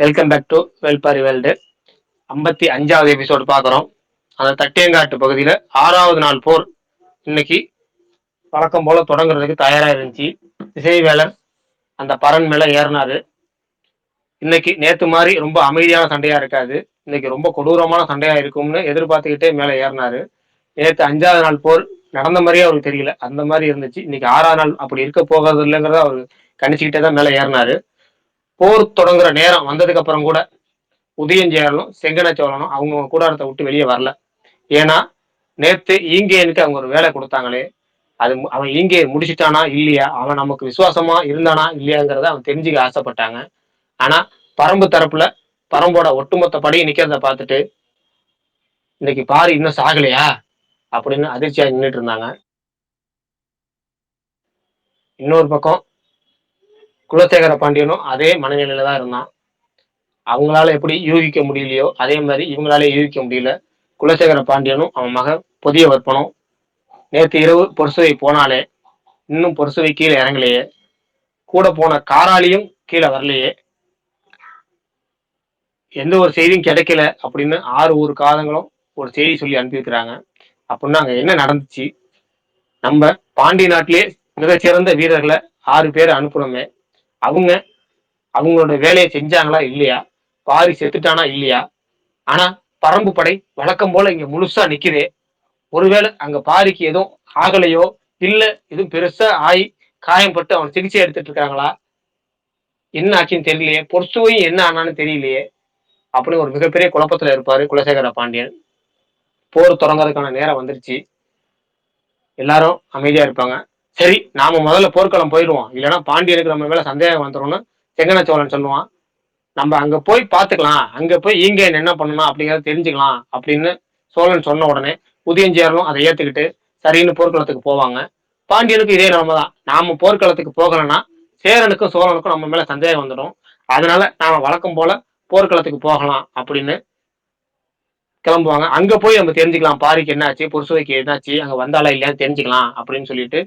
Welcome back to Velpari world ஐம்பத்தி அஞ்சாவது episode பார்க்குறோம். அந்த தட்டியங்காட்டு பகுதியில் ஆறாவது நாள் போர் இன்னைக்கு வழக்கம் போல் தொடங்குறதுக்கு தயாராக இருந்துச்சு. திசைவேலர் அந்த பரன் மேலே ஏறினாரு. இன்னைக்கு நேற்று மாதிரி ரொம்ப அமைதியான சண்டையாக இருக்காது. இன்னைக்கு ரொம்ப கொடூரமான சண்டையாக இருக்கும்னு எதிர்பார்த்துக்கிட்டே மேலே ஏறினாரு. நேற்று அஞ்சாவது நாள் போர் நடந்த மாதிரியே அவருக்கு தெரியல. அந்த மாதிரி இருந்துச்சு. இன்னைக்கு ஆறாவது நாள் அப்படி இருக்க போகிறது இல்லைங்கிறத அவர் கணிச்சுக்கிட்டே தான் மேலே ஏறினாரு. போர் தொடங்குற நேரம் வந்ததுக்கு அப்புறம் கூட உதயஞ்சேரலும் செங்கன சோழனும் அவங்க கூடாரத்தை விட்டு வெளியே வரல. ஏன்னா நேத்து ஈங்கேனுக்கு அவங்க ஒரு வேலை கொடுத்தாங்களே அது அவன் இங்கே முடிச்சிட்டானா இல்லையா? அவன் நமக்கு விசுவாசமா இருந்தானா இல்லையாங்கிறத அவன் தெரிஞ்சுக்க ஆசைப்பட்டாங்க. ஆனா பரம்பு தரப்புல பரம்போட ஒட்டுமொத்த படையை நிக்கிறத பார்த்துட்டு இன்னைக்கு பாரு இன்னும் சாகலையா? அப்படின்னு அதிர்ச்சியா நின்றுட்டு இருந்தாங்க. இன்னொரு பக்கம் குலசேகர பாண்டியனும் அதே மனநிலையில தான் இருந்தான். அவங்களால எப்படி யூகிக்க முடியலையோ அதே மாதிரி இவங்களால யூகிக்க முடியல. குலசேகர பாண்டியனும் அவன் மகன் புதிய வற்பனும் நேற்று இரவு பொருசுவை போனாலே இன்னும் பொருசுவை கீழே இறங்கலையே. கூட போன காராளியும் கீழே வரலையே. எந்த ஒரு செய்தியும் கிடைக்கல அப்படின்னு ஆறு ஊர் காலங்களும் ஒரு செய்தி சொல்லி அனுப்பியிருக்கிறாங்க. அப்படின்னா அங்கே என்ன நடந்துச்சு? நம்ம பாண்டி நாட்டிலே மிகச்சிறந்த வீரர்களை ஆறு பேர் அனுப்புனோமே. அவங்க அவங்களோட வேலையை செஞ்சாங்களா இல்லையா? பாரி செத்துட்டானா இல்லையா? ஆனா பரம்பு படை வழக்கம் போல இங்க முழுசா நிக்குதே. ஒருவேளை அங்க பாரிக்கு எதுவும் ஆகலையோ இல்ல எதுவும் பெருசா ஆகி காயம்பட்டு அவன் சிகிச்சை எடுத்துட்டு இருக்காங்களா? என்ன ஆச்சுன்னு தெரியலையே. பொறுத்துவையும் என்ன ஆனான்னு தெரியலையே. அப்படின்னு ஒரு மிகப்பெரிய குழப்பத்துல இருப்பாரு குலசேகர பாண்டியன். போர் தொடங்குறதுக்கான நேரம் வந்துருச்சு. எல்லாரும் அமைதியா இருப்பாங்க. சரி நாம முதல்ல போர்க்களம் போயிடுவோம். இல்லைன்னா பாண்டியனுக்கு நம்ம மேல சந்தேகம் வந்துடும்னு செங்கன சோழன் சொல்லுவான். நம்ம அங்க போய் பார்த்துக்கலாம். அங்க போய் ஈங்க என்ன பண்ணணும் அப்படிங்கறத தெரிஞ்சுக்கலாம் அப்படின்னு சோழன் சொன்ன உடனே உதயஞ்சேரலும் அதை ஏத்துக்கிட்டு சரின்னு போர்க்களத்துக்கு போவாங்க. பாண்டியனுக்கு இதே நிலைமை தான். நாம போர்க்களத்துக்கு போகலன்னா சேரனுக்கும் சோழனுக்கும் நம்ம மேல சந்தேகம் வந்துடும். அதனால நாம வழக்கம் போல போர்க்களத்துக்கு போகலாம் அப்படின்னு கிளம்புவாங்க. அங்க போய் நம்ம தெரிஞ்சுக்கலாம். பாரிக்கு என்னாச்சு? புருசுவைக்கு என்னாச்சு? அங்க வந்தாலா இல்லையான்னு தெரிஞ்சுக்கலாம் அப்படின்னு சொல்லிட்டு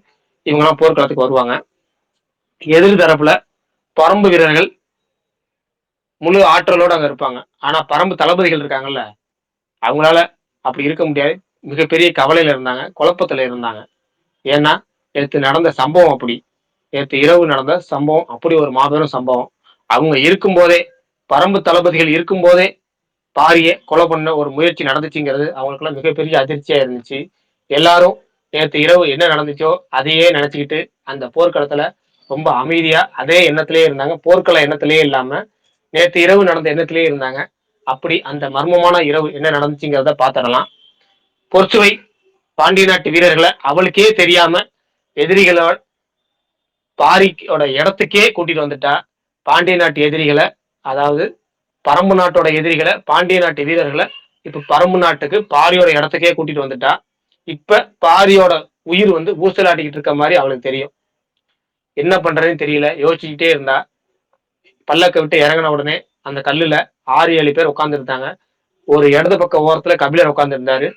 இவங்கெல்லாம் போர்க்களத்துக்கு வருவாங்க. எதிர் தரப்புல பரம்பு வீரர்கள் முழு ஆற்றலோடு அங்கே இருப்பாங்க. ஆனால் பரம்பு தளபதிகள் இருக்காங்கல்ல அவங்களால அப்படி இருக்க முடியாது. மிகப்பெரிய கவலையில் இருந்தாங்க குழப்பத்தில் இருந்தாங்க. ஏன்னா நேற்று நடந்த சம்பவம் அப்படி. நேற்று இரவு நடந்த சம்பவம் அப்படி ஒரு மாபெரும் சம்பவம். அவங்க இருக்கும்போதே பரம்பு தளபதிகள் இருக்கும்போதே பாரியை கொலை பண்ண ஒரு முயற்சி நடந்துச்சுங்கிறது அவங்களுக்குலாம் மிகப்பெரிய அதிர்ச்சியாக இருந்துச்சு. எல்லாரும் நேற்று இரவு என்ன நடந்துச்சோ அதையே நினச்சிக்கிட்டு அந்த போர்க்களத்தில் ரொம்ப அமைதியாக அதே எண்ணத்துலேயே இருந்தாங்க. போர்க்கள எண்ணத்திலேயே இல்லாமல் நேற்று இரவு நடந்த எண்ணத்திலேயே இருந்தாங்க. அப்படி அந்த மர்மமான இரவு என்ன நடந்துச்சுங்கிறத பார்த்துடலாம். பொற்சுவை பாண்டிய நாட்டு வீரர்களை அவளுக்கே தெரியாம எதிரிகளோட பாரிக்கோட இடத்துக்கே கூட்டிட்டு வந்துட்டா பாண்டிய நாட்டு எதிரிகளை அதாவது பரம்பு நாட்டோட எதிரிகளை பாண்டிய நாட்டு வீரர்களை இப்ப பரம்பு நாட்டுக்கு பாரியோட இடத்துக்கே கூட்டிட்டு வந்துட்டா. இப்ப பாரியோட உயிர் வந்து ஊசலாட்டிக்கிட்டு இருக்க மாதிரி அவளுக்கு தெரியும். என்ன பண்றதுன்னு தெரியல. யோசிச்சுக்கிட்டே இருந்தா. பல்லக்க விட்டு இறங்கின உடனே அந்த கல்லுல ஆறு ஏழு பேர் உட்காந்துருந்தாங்க ஒரு இடது பக்க ஓரத்துல கபிலர் உட்காந்துருந்தாரு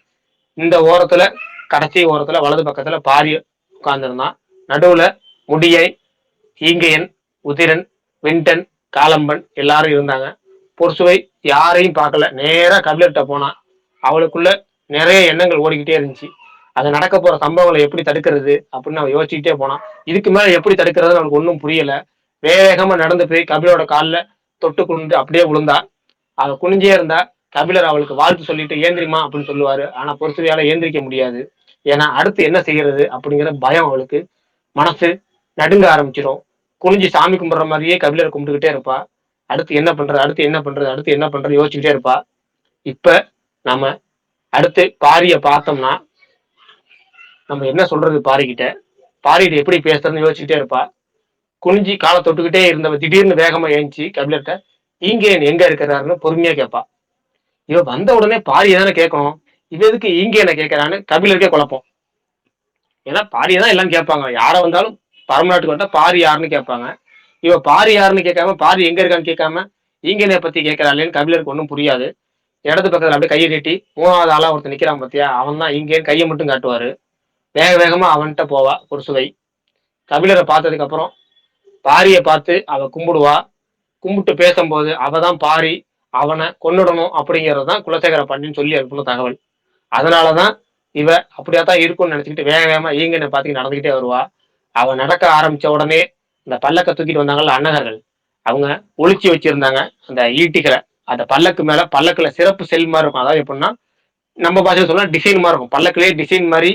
இந்த ஓரத்துல கடைசி ஓரத்துல வலது பக்கத்துல பாரி உட்கார்ந்துருந்தான். நடுவுல முடியை ஈங்கையன் உதிரன் விண்டன் காலம்பன் எல்லாரும் இருந்தாங்க. பொறுசுவை யாரையும் பார்க்கல. நேரா கபிலர்கிட்ட போனான். அவளுக்குள்ள நிறைய எண்ணங்கள் ஓடிக்கிட்டே இருந்துச்சு. அது நடக்க போற சம்பவங்களை எப்படி தடுக்கிறது அப்படின்னு அவன் யோசிச்சுக்கிட்டே போனான் இதுக்கு மேல எப்படி தடுக்கிறதுன்னு அவனுக்கு ஒன்றும் புரியல. வேகமா நடந்து போய் கபிலரோட காலில் தொட்டு குனிந்து அப்படியே விழுந்தா அவ குனிஞ்சே இருந்தா கபிலர் அவளுக்கு வாழ்த்து சொல்லிட்டு ஏந்திரிமா அப்படின்னு சொல்லுவாரு. ஆனா பொறுத்தவையால ஏந்திரிக்க முடியாது. ஏன்னா அடுத்து என்ன செய்யறது அப்படிங்கிற பயம் அவளுக்கு. மனசு நடுங்க ஆரம்பிச்சிடும் குனிஞ்சு சாமி கும்பிடுற மாதிரியே கபிலர் கும்பிட்டுக்கிட்டே இருப்பா. அடுத்து என்ன பண்றது அடுத்து என்ன பண்றது அடுத்து என்ன பண்றது யோசிச்சுக்கிட்டே இருப்பா. இப்ப நம்ம அடுத்து பாரிய பார்த்தோம்னா நம்ம என்ன சொல்றது பாரிக்கிட்ட? பாரிகிட்ட எப்படி பேசுறதுன்னு யோசிச்சுட்டே இருப்பா. குனிஞ்சி காலை தொட்டுக்கிட்டே இருந்தவ திடீர்னு வேகமா ஏஞ்சி கபிலர்கிட்ட ஈங்கேன் எங்க இருக்கிறாருன்னு பொறுமையா கேட்பா இவ வந்த உடனே பாரியை தானே கேட்கணும். இவ எதுக்கு ஈங்கேனை கேட்கறான்னு கபிலருக்கே குழப்பம். ஏன்னா பாரியை தான் எல்லாம் கேட்பாங்க. யாரை வந்தாலும் பரமநாட்டுக்கு வந்தா பாரி யாருன்னு கேட்பாங்க. இவ பாரி யாருன்னு கேட்காம பாரி எங்க இருக்கான்னு கேட்காம ஈங்கேனை பத்தி கேட்கறாளேன்னு கபிலருக்கு ஒன்றும் புரியாது. இடது பக்கத்துல அப்படியே கையை நீட்டி மூணாவது ஆளா ஒருத்தர் நிக்கிறான் பாத்தியா? அவன் தான் இங்கேன்னு கையை மட்டும் காட்டுவாரு. வேக வேகமா அவன்கிட்ட போவா ஒரு சுவை. கபிலரை பார்த்ததுக்கு அப்புறம் பாரியை பார்த்து அவ கும்பிடுவா. கும்பிட்டு பேசும்போது அவதான் பாரி அவனை கொன்னுடணும் அப்படிங்கிறது தான் குலசேகர பாண்டியன் சொல்லி அனுப்புன தகவல். அதனாலதான் இவ அப்படியா தான் இருக்கும்னு நினைச்சுக்கிட்டு வேக வேகமா ஈங்கனை பார்த்துக்கிட்டு நடந்துகிட்டே வருவா. அவ நடக்க ஆரம்பிச்ச உடனே இந்த பல்லக்க தூக்கிட்டு வந்தாங்கல்ல அன்னகர்கள் அவங்க ஒழிச்சு வச்சிருந்தாங்க அந்த ஈட்டிகளை. அந்த பல்லக்கு மேல பல்லக்குல சிறப்பு செல் மாதிரி இருக்கும். அதாவது எப்படின்னா நம்ம பாஷையில் சொன்னா டிசைன் மாதிரி இருக்கும். பல்லக்குலேயே டிசைன் மாதிரி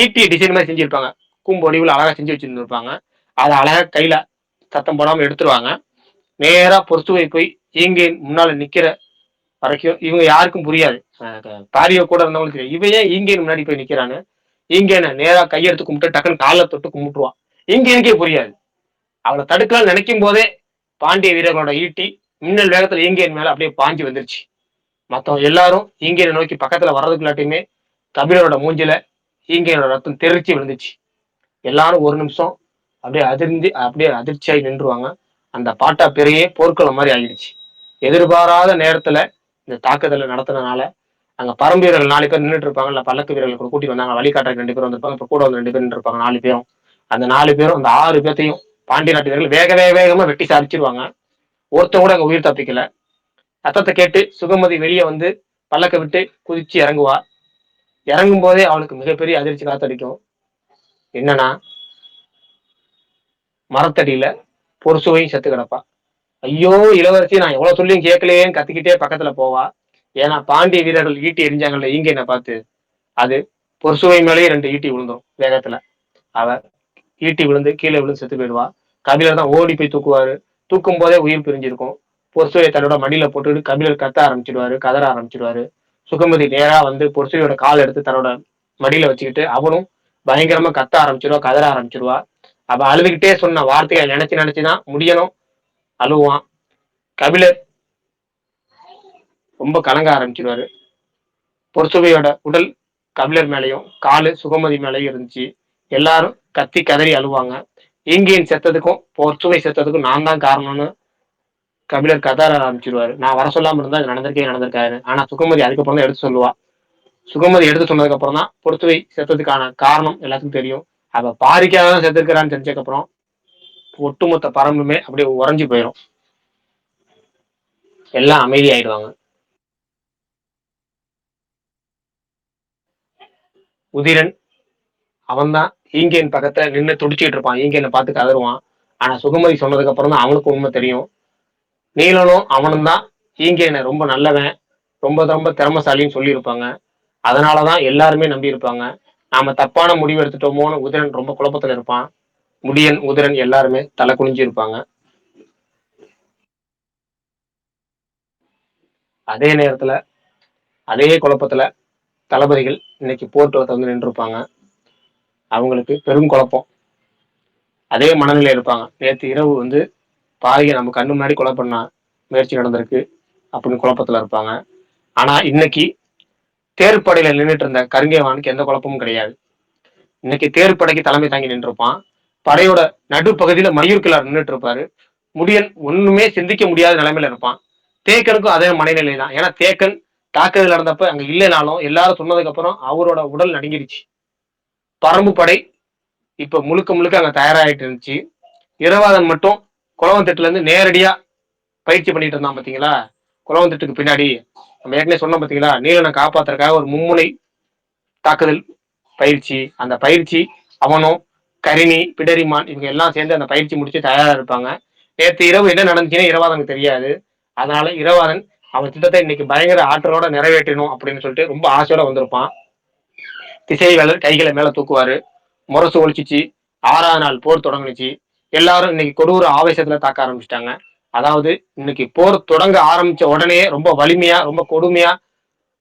ஈட்டி டிசைன் மாதிரி செஞ்சிருப்பாங்க. கூம்பு வடிவில் அழகாக செஞ்சு வச்சுருந்துருப்பாங்க. அதை அழகாக கையில் சத்தம் போடாமல் எடுத்துருவாங்க. நேராக பொறுத்துவை போய் இங்கே முன்னால் நிற்கிற வரைக்கும் இவங்க யாருக்கும் புரியாது. பாரியோ கூட இருந்தவங்களுக்கு தெரியும். இவன் ஏன் ஈங்கேன் முன்னாடி போய் நிற்கிறாங்க இங்கேன்னு நேராக கையெடுத்து கும்பிட்டு டக்குன்னு காலை தொட்டு கும்பிட்டுருவான். ஈங்கேனுக்கே புரியாது. அவளை தடுக்கலாம் நினைக்கும் போதே பாண்டிய வீரர்களோட ஈட்டி மின்னல் வேகத்தில் இங்கேன் மேலே அப்படியே பாஞ்சு வந்துருச்சு. மற்றவங்க எல்லாரும் இங்கேனை நோக்கி பக்கத்தில் வர்றதுக்குள்ளாட்டியுமே தமிழரோட மூஞ்சில ஈங்கையோட ரத்தம் தெரிச்சு விழுந்துச்சு. எல்லாரும் ஒரு நிமிஷம் அப்படியே அதிர்ந்து அப்படியே அதிர்ச்சியாகி நின்றுவாங்க. அந்த பாட்டா பெரிய போர்க்களம் மாதிரி ஆகிடுச்சு எதிர்பாராத நேரத்துல இந்த தாக்குதலை நடத்தினால அங்க பரம்பு வீரர்கள் நாலு பேர் நின்றுட்டு இருப்பாங்க பல்லக்கு வீரர்கள் கூட கூட்டி வந்தாங்க. வழிகாட்டுற ரெண்டு பேரும் வந்திருப்பாங்க. இப்ப கூட வந்து ரெண்டு பேர் இருப்பாங்க நாலு பேரும். அந்த நாலு பேரும் அந்த ஆறு பேர்த்தையும் பாண்டிய நாட்டு வீரர்கள் வேக வேக வேகமா வெட்டி சாதிச்சிருவாங்க ஒருத்தன் கூட அங்க உயிர் தப்பிக்கல. ரத்தத்தை கேட்டு சுகமதி வெளியே வந்து பல்லக்க விட்டு குதிச்சு இறங்குவா. இறங்கும் போதே அவளுக்கு மிகப்பெரிய அதிர்ச்சி காத்தடிக்கும். என்னன்னா மரத்தடியில பொருசுவையும் செத்து கிடப்பா. ஐயோ இளவரசி நான் எவ்வளவு சொல்லியும் கேட்கலையேன்னு கத்திக்கிட்டே பக்கத்துல போவா. ஏன்னா பாண்டிய வீரர்கள் ஈட்டி எரிஞ்சாங்கல்ல இங்க என்ன பார்த்து. அது பொருசுவை மேலேயே ரெண்டு ஈட்டி விழுந்துரும் வேகத்துல. அவ ஈட்டி விழுந்து கீழே விழுந்து செத்து போயிடுவா. கபிலர் தான் ஓடி போய் தூக்குவாரு. தூக்கும் போதே உயிர் பிரிஞ்சிருக்கும். பொருசுவை தன்னோட மடியில போட்டுட்டு கபிலர் கத்த ஆரம்பிச்சிடுவாரு கதற ஆரம்பிச்சிடுவாரு. சுகமதி நேரா வந்து பொருசுவையோட கால் எடுத்து தன்னோட மடியில வச்சுக்கிட்டு அவனும் பயங்கரமா கத்த ஆரம்பிச்சிருவா கதற ஆரம்பிச்சிருவா. அவ அழுதுகிட்டே சொன்ன வார்த்தையை நினைச்சு நினைச்சுதான் முடியணும். அழுவான். கபிலர் ரொம்ப கலங்க ஆரம்பிச்சிருவாரு. பொறுசுவையோட உடல் கபிலர் மேலையும் காலு சுகமதி மேலையும் இருந்துச்சு. எல்லாரும் கத்தி கதறி அழுவாங்க. இங்கேயின் செத்ததுக்கும் பொறுசுவை செத்ததுக்கும் நான் தான் காரணம்னு கபிலர் கதார ஆரம்பிச்சிருவாரு நான் வர சொல்லாம இருந்தா அது நடந்திருக்கே நடந்திருக்காரு ஆனா சுகமதி அதுக்கப்புறம் தான் எடுத்து சொல்லுவா. சுகமதி எடுத்து சொன்னதுக்கு அப்புறம் தான் பொறுத்துவை செத்ததுக்கான காரணம் எல்லாத்துக்கும் தெரியும். அவ பாரிக்காக தான் செத்துருக்கிறான்னு தெரிஞ்சதுக்கு அப்புறம் ஒட்டுமொத்த பரம்புமே அப்படியே உறைஞ்சு போயிடும் எல்லாம் அமைதி ஆயிடுவாங்க உதிரன் அவன்தான் ஈங்கேன் பக்கத்துல நின்று துடிச்சிட்டு இருப்பான். ஈங்கேனை பார்த்து கதருவான் ஆனா சுகமதி சொன்னதுக்கு அப்புறம் தான் அவனுக்கு உண்மை தெரியும். நீலனும் அவனும் தான் ஈங்கேனை ரொம்ப நல்லவன் ரொம்ப ரொம்ப திறமசாலின்னு சொல்லியிருப்பாங்க. அதனாலதான் எல்லாருமே நம்பி இருப்பாங்க நாம தப்பான முடிவு எடுத்துட்டோமோன்னு உதிரன் ரொம்ப குழப்பத்துல இருப்பான். முடியன் உதிரன் எல்லாருமே தலை குனிஞ்சு இருப்பாங்க. அதே நேரத்துல அதே குழப்பத்துல தளபதிகள் இன்னைக்கு போர்ட்டுவத்தை வந்து நின்றுருப்பாங்க. அவங்களுக்கு பெரும் குழப்பம். அதே மனநிலை இருப்பாங்க. நேற்று இரவு வந்து பாதியை நம்ம கண்ணு முன்னாடி கொலை பண்ண முயற்சி நடந்திருக்கு அப்படின்னு குழப்பத்துல இருப்பாங்க. ஆனா இன்னைக்கு தேர்ப்படையில நின்றுட்டு இருந்த கருங்கேவானுக்கு எந்த குழப்பமும் கிடையாது. இன்னைக்கு தேர்ப்படைக்கு தலைமை தாங்கி நின்றுருப்பான். படையோட நடுப்பகுதியில மயூர்கிழார் நின்றுட்டு இருப்பாரு. முடியன் ஒண்ணுமே சிந்திக்க முடியாத நிலைமையில இருப்பான். தேக்கனுக்கும் அதே மனநிலை தான். ஏன்னா தேக்கன் தாக்குதல் நடந்தப்ப அங்க இல்லைனாலும் எல்லாரும் சொன்னதுக்கு அப்புறம் அவரோட உடல் நடுங்கிருச்சு பரம்பு படை இப்ப முழுக்க முழுக்க அங்க தயாராகிட்டு இருந்துச்சு. இரவாதன் மட்டும் குளவந்திட்டுல இருந்து நேரடியா பயிற்சி பண்ணிட்டு இருந்தான் பாத்தீங்களா? குளவந்திட்டுக்கு பின்னாடி நம்ம ஏற்கனவே சொன்னோம் பாத்தீங்களா? நீலனை காப்பாத்துறதுக்காக ஒரு மும்முனை தாக்குதல் பயிற்சி. அந்த பயிற்சி அவனும் கரிணி பிடரிமான் இவங்க எல்லாம் சேர்ந்து அந்த பயிற்சி முடிச்சு தயாரா இருப்பாங்க. நேற்று இரவு என்ன நடந்துச்சுன்னா இரவாதனுக்கு தெரியாது. அதனால இரவாதன் அவன் திட்டத்தை இன்னைக்கு பயங்கர ஆற்றலோட நிறைவேற்றணும் அப்படின்னு சொல்லிட்டு ரொம்ப ஆசையோட வந்திருப்பான். திசைவேலர் கைகளை மேல தூக்குவாரு. முரசு ஒழிச்சிச்சு. ஆறாவது நாள் போர் தொடங்குனுச்சு. எல்லாரும் இன்னைக்கு கொடூர ஆவேசத்துல தாக்க ஆரம்பிச்சிட்டாங்க. அதாவது இன்னைக்கு போர் தொடங்க ஆரம்பிச்ச உடனே ரொம்ப வலிமையா ரொம்ப கொடுமையா